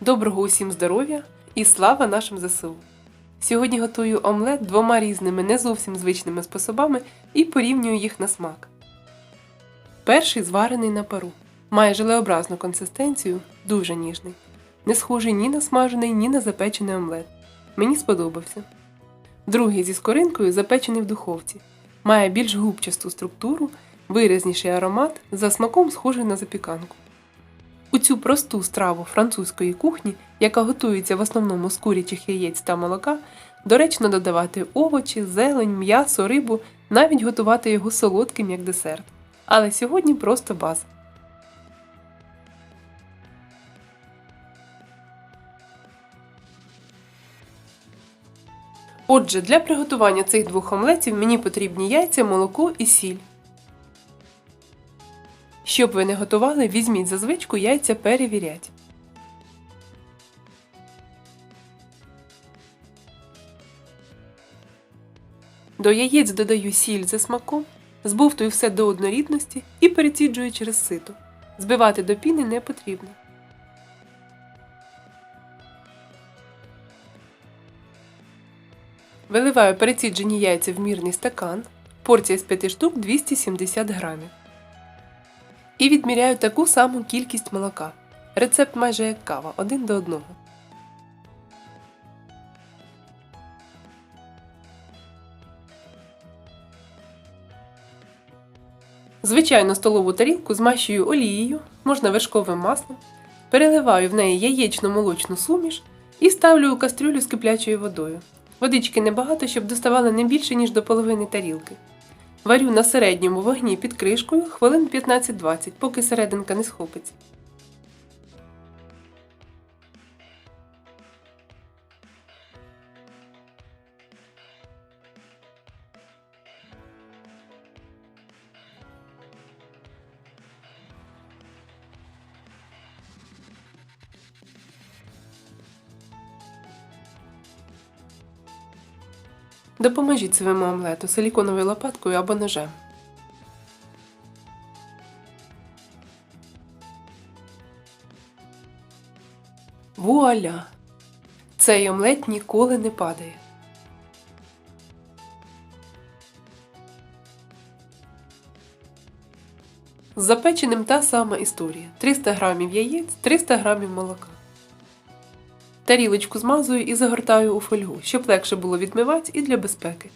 Доброго усім здоров'я і слава нашим ЗСУ! Сьогодні готую омлет двома різними не зовсім звичними способами і порівнюю їх на смак. Перший зварений на пару. Має желеобразну консистенцію, дуже ніжний. Не схожий ні на смажений, ні на запечений омлет. Мені сподобався. Другий зі скоринкою запечений в духовці. Має більш губчасту структуру, виразніший аромат, за смаком схожий на запіканку. У цю просту страву французької кухні, яка готується в основному з курячих яєць та молока, доречно додавати овочі, зелень, м'ясо, рибу, навіть готувати його солодким як десерт. Але сьогодні просто база. Отже, для приготування цих двох омлетів мені потрібні яйця, молоко і сіль. Щоб ви не готували, візьміть за звичку яйця перевірять. До яєць додаю сіль за смаком, збовтую все до однорідності і переціджую через сито. Збивати до піни не потрібно. Виливаю переціджені яйця в мірний стакан. Порція з 5 штук 270 грамів. І відміряю таку саму кількість молока. Рецепт майже як кава, один до одного. Звичайну столову тарілку змащую олією, можна вершковим маслом, переливаю в неї яєчно-молочну суміш і ставлю у кастрюлю з киплячою водою. Водички небагато, щоб доставало не більше, ніж до половини тарілки. Варю на середньому вогні під кришкою хвилин 15-20, поки серединка не схопиться. Допоможіть своєму омлету силіконовою лопаткою або ножем. Вуаля! Цей омлет ніколи не падає. З запеченим та сама історія: 300 грамів яєць, 300 грамів молока. Тарілочку змазую і загортаю у фольгу, щоб легше було відмивати і для безпеки.